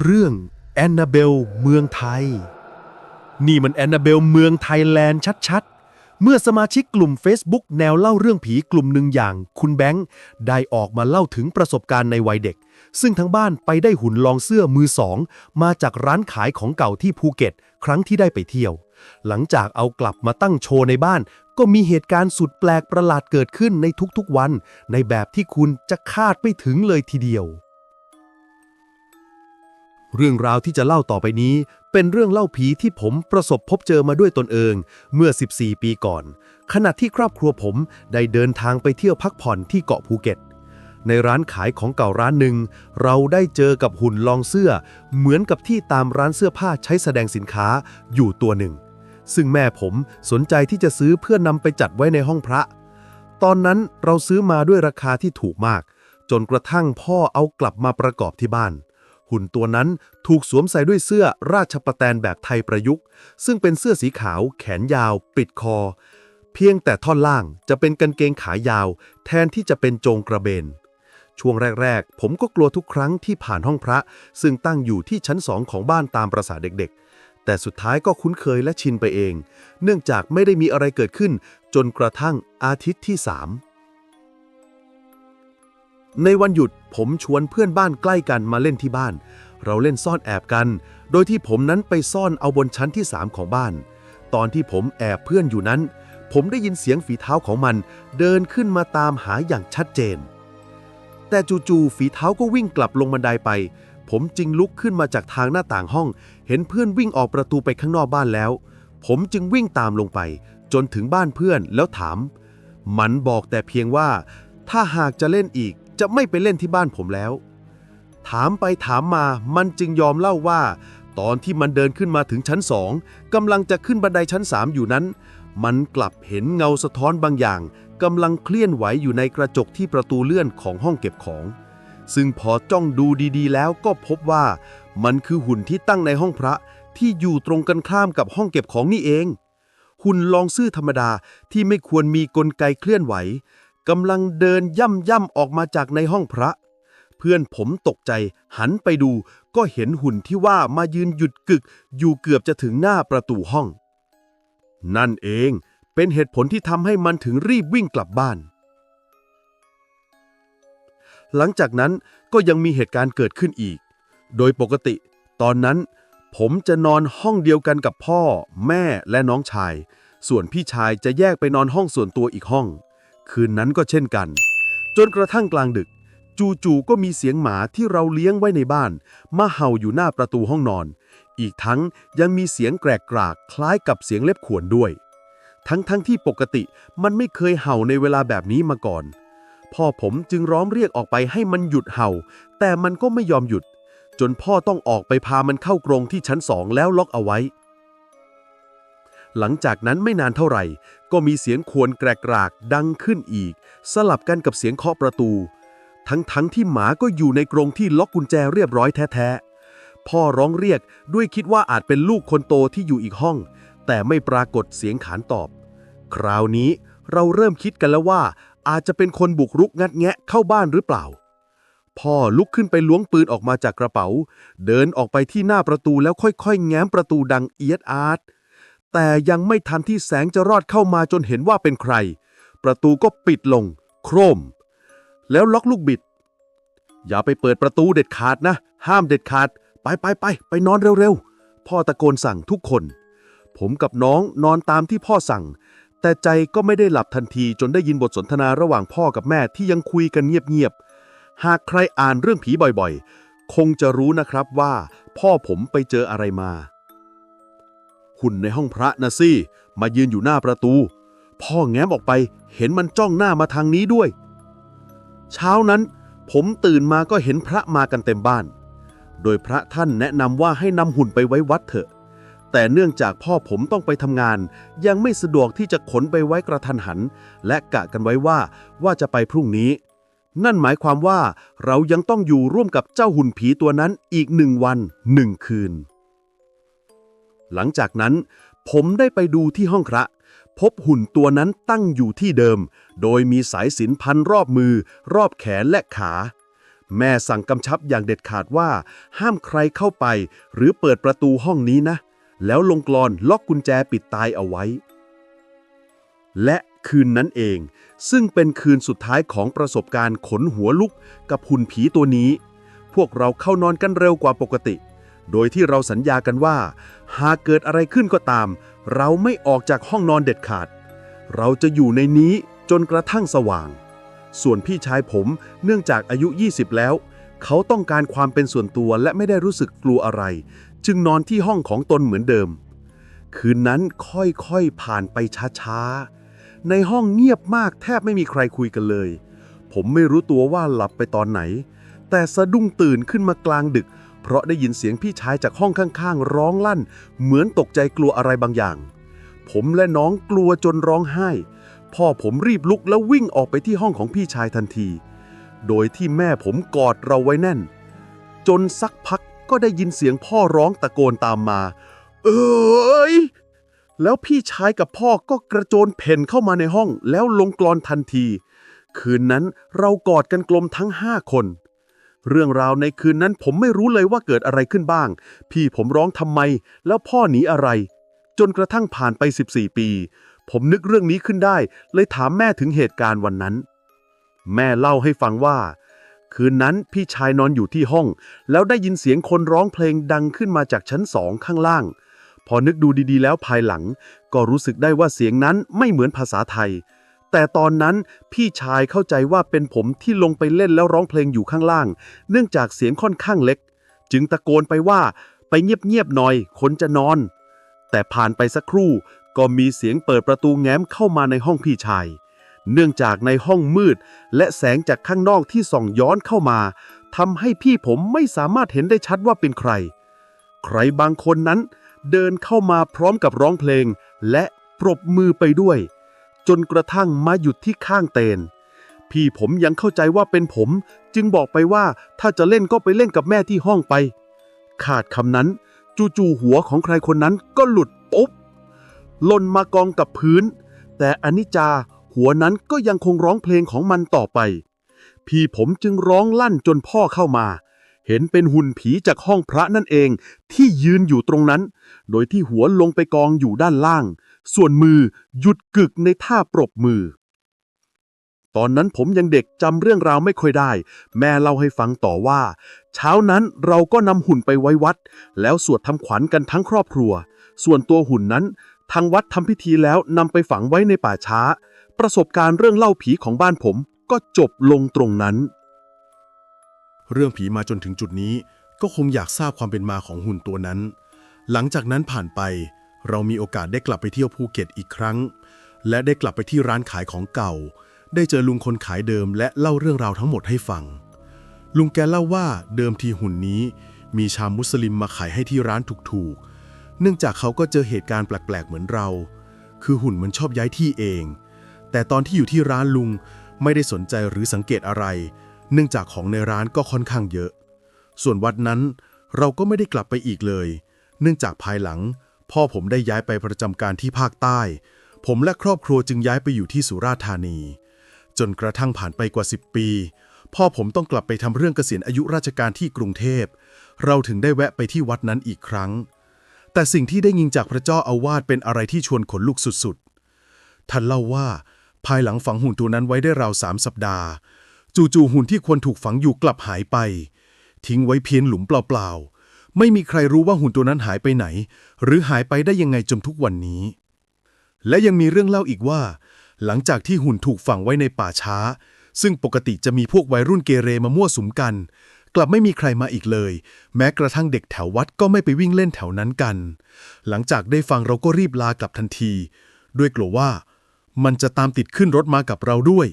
เรื่องแอนนาเบลเมืองไทย นี่มันแอนนาเบลเมืองไทยแลนด์ชัดๆ เมื่อสมาชิกกลุ่ม Facebook แนวเล่าเรื่องผีกลุ่มหนึ่งอย่างคุณแบงค์ ได้ออกมาเล่าถึงประสบการณ์ในวัยเด็ก ซึ่งทั้งบ้านไปได้หุ่นลองเสื้อมือสอง มาจากร้านขายของเก่าที่ภูเก็ต ครั้งที่ได้ไปเที่ยว หลังจากเอากลับมาตั้งโชว์ในบ้าน ก็มีเหตุการณ์สุดแปลกประหลาดเกิดขึ้นในทุกๆวัน ในแบบที่คุณจะคาดไม่ถึงเลยทีเดียว เรื่องราวที่จะเล่าต่อไปนี้ เป็นเรื่องเล่าผีที่ผมประสบพบเจอมาด้วยตนเองเมื่อ 14 ปีก่อน ขณะที่ครอบครัวผมได้เดินทางไปเที่ยวพักผ่อนที่เกาะภูเก็ต ในร้านขายของเก่าร้านหนึ่ง เราได้เจอกับหุ่นลองเสื้อ เหมือนกับที่ตามร้านเสื้อผ้าใช้แสดงสินค้าอยู่ตัวหนึ่ง ซึ่งแม่ผมสนใจที่จะซื้อเพื่อนำไปจัดไว้ในห้องพระ ตอนนั้นเราซื้อมาด้วยราคาที่ถูกมาก จนกระทั่งพ่อเอากลับมาประกอบที่บ้าน หุ่นตัวนั้นถูกสวมใส่ด้วยเสื้อราชประแตนแบบไทยประยุกต์ ซึ่งเป็นเสื้อสีขาว แขนยาว ปิดคอ เพียงแต่ท่อนล่างจะเป็นกางเกงขายาว แทนที่จะเป็นโจงกระเบน ช่วงแรก ๆ ผมก็กลัวทุกครั้งที่ผ่านห้องพระ ซึ่งตั้งอยู่ที่ชั้นสองของบ้านตามประษาเด็กๆ แต่สุดท้ายก็คุ้นเคยและชินไปเอง เนื่องจากไม่ได้มีอะไรเกิดขึ้น จนกระทั่งอาทิตย์ที่สาม ในวันหยุดผมชวนเพื่อนบ้านใกล้กันมาเล่นที่บ้าน เราเล่นซ่อนแอบกัน โดยที่ผมนั้นไปซ่อนเอาบนชั้นที่ 3 ของบ้าน ตอนที่ผมแอบเพื่อนอยู่นั้น ผมได้ยินเสียงฝีเท้าของมัน เดินขึ้นมาตามหาอย่างชัดเจน แต่จู่ๆฝีเท้าก็วิ่งกลับลงบันไดไป ผมจึงลุกขึ้นมาจากทางหน้าต่างห้อง เห็นเพื่อนวิ่งออกประตูไปข้างนอกบ้านแล้ว ผมจึงวิ่งตามลงไป จนถึงบ้านเพื่อนแล้วถาม มันบอกแต่เพียงว่า ถ้าหากจะเล่นอีก จะไม่ไปเล่นที่บ้านผมแล้ว ถามไปถามมามันจึงยอมเล่าว่า ตอนที่มันเดินขึ้นมาถึงชั้นสองกำลังจะขึ้นบันไดชั้นสามอยู่นั้น มันกลับเห็นเงาสะท้อนบางอย่างกำลังเคลื่อนไหวอยู่ในกระจกที่ประตูเลื่อนของห้องเก็บของ ซึ่งพอจ้องดูดีๆ แล้วก็พบว่า มันคือหุ่นที่ตั้งในห้องพระที่อยู่ตรงกันข้ามกับห้องเก็บของนี่เองหุ่นลองซื่อธรรมดาที่ไม่ควรมีกลไกเคลื่อนไหว กำลังเดินย่ำย่ำออกมาจากในห้องพระ เพื่อนผมตกใจหันไปดูก็เห็นหุ่นที่ว่ามายืนหยุดกึก อยู่เกือบจะถึงหน้าประตูห้อง นั่นเองเป็นเหตุผลที่ทำให้มันถึงรีบวิ่งกลับบ้าน หลังจากนั้นก็ยังมีเหตุการณ์เกิดขึ้นอีก โดยปกติ ตอนนั้น ผมจะนอนห้องเดียวกันกับพ่อ แม่และน้องชาย ส่วนพี่ชายจะแยกไปนอนห้องส่วนตัวอีกห้อง คืนนั้นก็เช่นกัน จนกระทั่งกลางดึก จู่ๆก็มีเสียงหมาที่เราเลี้ยงไว้ในบ้าน มาเห่าอยู่หน้าประตูห้องนอน อีกทั้งยังมีเสียงแกรกกรากคล้ายกับเสียงเล็บข่วนด้วย ทั้งๆทที่ปกติมันไม่เคยเห่าในเวลาแบบนี้มาก่อน พ่อผมจึงร้องเรียกออกไปให้มันหยุดเห่า แต่มันก็ไม่ยอมหยุด จนพ่อต้องออกไปพามันเข้ากรงที่ชั้นสองแล้วล็อกเอาไว้ หลังจากนั้นไม่นานเท่าไหร่ ก็มีเสียงควญแกรกรากดังขึ้นอีก สลับกันกับเสียงเคาะประตู ทั้งๆทที่หมาก็อยู่ในกรงที่ล็อกกุญแจเรียบร้อยแท้ๆ พ่อร้องเรียกด้วยคิดว่าอาจเป็นลูกคนโตที่อยู่อีกห้อง แต่ไม่ปรากฏเสียงขานตอบ คราวนี้เราเริ่มคิดกันแล้วว่า อาจจะเป็นคนบุกรุกงัดแงะเข้าบ้านหรือเปล่า พ่อลุกขึ้นไปล้วงปืนออกมาจากกระเป๋า เดินออกไปที่หน้าประตูแล้วค่อยๆ แง้มประตูดังเอียดอาร์ต แต่ยังไม่ทันที่แสงจะรอดเข้ามาจนเห็นว่าเป็นใคร ประตูก็ปิดลง โครม แล้วล็อกลูกบิด อย่าไปเปิดประตูเด็ดขาดนะ ห้ามเด็ดขาด ไปไปไปไปนอนเร็วๆ พ่อตะโกนสั่งทุกคน ผมกับน้องนอนตามที่พ่อสั่ง แต่ใจก็ไม่ได้หลับทันทีจนได้ยินบทสนทนาระหว่างพ่อกับแม่ที่ยังคุยกันเงียบๆ หากใครอ่านเรื่องผีบ่อยๆ คงจะรู้นะครับว่า พ่อผมไปเจออะไรมา หุ่นในห้องพระนะสิมายืนอยู่หน้าประตู พ่อแง้มออกไปเห็นมันจ้องหน้ามาทางนี้ด้วย เช้านั้น ผมตื่นมาก็เห็นพระมากันเต็มบ้าน โดยพระท่านแนะนำว่าให้นำหุ่นไปไว้วัดเถอะ แต่เนื่องจากพ่อผมต้องไปทำงาน ยังไม่สะดวกที่จะขนไปไว้กระทันหัน และกะกันไว้ว่าว่าจะไปพรุ่งนี้ นั่นหมายความว่าเรายังต้องอยู่ร่วมกับเจ้าหุ่นผีตัวนั้นอีกหนึ่งวันหนึ่งคืน หลังจากนั้น ผมได้ไปดูที่ห้องพระ พบหุ่นตัวนั้นตั้งอยู่ที่เดิม โดยมีสายสินพันรอบมือ รอบแขนและขา แม่สั่งกำชับอย่างเด็ดขาดว่า ห้ามใครเข้าไป หรือเปิดประตูห้องนี้นะ แล้วลงกลอนล็อกกุญแจปิดตายเอาไว้ และคืนนั้นเอง ซึ่งเป็นคืนสุดท้ายของประสบการณ์ขนหัวลุกกับหุ่นผีตัวนี้ พวกเราเข้านอนกันเร็วกว่าปกติ โดยที่เราสัญญากันว่า หากเกิดอะไรขึ้นก็ตาม เราไม่ออกจากห้องนอนเด็ดขาด เราจะอยู่ในนี้จนกระทั่งสว่าง ส่วนพี่ชายผมเนื่องจากอายุ 20 แล้ว เขาต้องการความเป็นส่วนตัวและไม่ได้รู้สึกกลัวอะไร จึงนอนที่ห้องของตนเหมือนเดิม คืนนั้นค่อยๆผ่านไปช้าๆ ในห้องเงียบมากแทบไม่มีใครคุยกันเลย ผมไม่รู้ตัวว่าหลับไปตอนไหน แต่สะดุ้งตื่นขึ้นมากลางดึก เพราะได้ยินเสียงพี่ชายจากห้องข้างๆ ร้องลั่น เหมือนตกใจกลัวอะไรบางอย่าง ผมและน้องกลัวจนร้องไห้ พ่อผมรีบลุกแล้ววิ่งออกไปที่ห้องของพี่ชายทันที โดยที่แม่ผมกอดเราไว้แน่น จนสักพักก็ได้ยินเสียงพ่อร้องตะโกนตามมา เอ้ยแล้วพี่ชายกับพ่อก็กระโจนเพ่นเข้ามาในห้องแล้วลงกลอนทันที คืนนั้นเรากอดกันกลมทั้งห้าคน เรื่องราวในคืนนั้นผมไม่รู้เลยว่าเกิดอะไรขึ้นบ้าง พี่ผมร้องทำไม แล้วพ่อหนีอะไร จนกระทั่งผ่านไป 14 ปี ผมนึกเรื่องนี้ขึ้นได้ เลยถามแม่ถึงเหตุการณ์วันนั้น แม่เล่าให้ฟังว่า คืนนั้นพี่ชายนอนอยู่ที่ห้อง แล้วได้ยินเสียงคนร้องเพลงดังขึ้นมาจากชั้นสองข้างล่าง พอนึกดูดีๆ แล้วภายหลัง ก็รู้สึกได้ว่าเสียงนั้นไม่เหมือนภาษาไทย แต่ตอนนั้นพี่ชายเข้าใจว่าเป็นผมที่ลงไปเล่นแล้วร้องเพลงอยู่ข้างล่าง เนื่องจากเสียงค่อนข้างเล็ก จึงตะโกนไปว่าไปเงียบๆหน่อย คนจะนอน แต่ผ่านไปสักครู่ก็มีเสียงเปิดประตูแง้มเข้ามาในห้องพี่ชาย เนื่องจากในห้องมืด และแสงจากข้างนอกที่ส่องย้อนเข้ามาทำให้พี่ผมไม่สามารถเห็นได้ชัดว่าเป็นใคร ใครบางคนนั้นเดินเข้ามาพร้อมกับร้องเพลง และปรบมือไปด้วย จนกระทั่งมาหยุดที่ข้างเตน พี่ผมยังเข้าใจว่าเป็นผม จึงบอกไปว่าถ้าจะเล่นก็ไปเล่นกับแม่ที่ห้องไป ขาดคำนั้น จู่ๆหัวของใครคนนั้นก็หลุดปุ๊บหล่นมากองกับพื้น แต่อนิจจาหัวนั้นก็ยังคงร้องเพลงของมันต่อไป พี่ผมจึงร้องลั่นจนพ่อเข้ามา เห็นเป็นหุ่นผีจากห้องพระนั่นเองที่ยืนอยู่ตรงนั้น โดยที่หัวลงไปกองอยู่ด้านล่าง ส่วนมือหยุดกึกในท่าปรบมือ ตอนนั้นผมยังเด็กจำเรื่องราวไม่ค่อยได้ แม่เล่าให้ฟังต่อว่า เช้านั้นเราก็นำหุ่นไปไว้วัด แล้วสวดทำขวัญกันทั้งครอบครัว ส่วนตัวหุ่นนั้น ทางวัดทำพิธีแล้วนำไปฝังไว้ในป่าช้า ประสบการณ์เรื่องเล่าผีของบ้านผมก็จบลงตรงนั้น เรื่องผีมาจนถึงจุดนี้ก็คงอยากทราบความเป็นมาของหุ่นตัวนั้น หลังจากนั้นผ่านไป เรามีโอกาสได้กลับไปเที่ยวภูเก็ตอีกครั้ง และได้กลับไปที่ร้านขายของเก่า ได้เจอลุงคนขายเดิมและเล่าเรื่องราวทั้งหมดให้ฟัง ลุงแกเล่าว่าเดิมทีหุ่นนี้ มีชาวมุสลิมมาขายให้ที่ร้านถูกๆ เนื่องจากเขาก็เจอเหตุการณ์แปลกๆ เหมือนเรา คือหุ่นมันชอบย้ายที่เอง แต่ตอนที่อยู่ที่ร้านลุงไม่ได้สนใจหรือสังเกตอะไร เนื่องจากของในร้านก็ค่อนข้างเยอะ ส่วนวัดนั้นเราก็ไม่ได้กลับไปอีกเลย เนื่องจากภายหลัง พ่อผมได้ย้ายไปประจำการที่ภาคใต้ ผมและครอบครัวจึงย้ายไปอยู่ที่สุราษฎร์ธานี จนกระทั่งผ่านไปกว่า 10 ปี พ่อผมต้องกลับไปทำเรื่องเกษียณอายุราชการที่กรุงเทพ เราถึงได้แวะไปที่วัดนั้นอีกครั้ง แต่สิ่งที่ได้ยินจากพระเจ้าอาวาสเป็นอะไรที่ชวนขนลุกสุดๆ ท่านเล่าว่า ภายหลังฝังหุ่นตัวนั้นไว้ได้ราวสามสัปดาห์ จู่ๆหุ่นที่ควรถูกฝังอยู่กลับหายไป ทิ้งไว้เพียงหลุมเปล่าๆ ไม่มีใครรู้ว่าหุ่นตัวนั้นหายไปไหน หรือหายไปได้ยังไงจนทุกวันนี้ และยังมีเรื่องเล่าอีกว่า หลังจากที่หุ่นถูกฝังไว้ในป่าช้า ซึ่งปกติจะมีพวกวัยรุ่นเกเรมามั่วสุมกัน กลับไม่มีใครมาอีกเลย แม้กระทั่งเด็กแถววัดก็ไม่ไปวิ่งเล่นแถวนั้นกัน หลังจากได้ฟังเราก็รีบลากลับทันที ด้วยกลัวว่า มันจะตามติดขึ้นรถมากับเราด้วย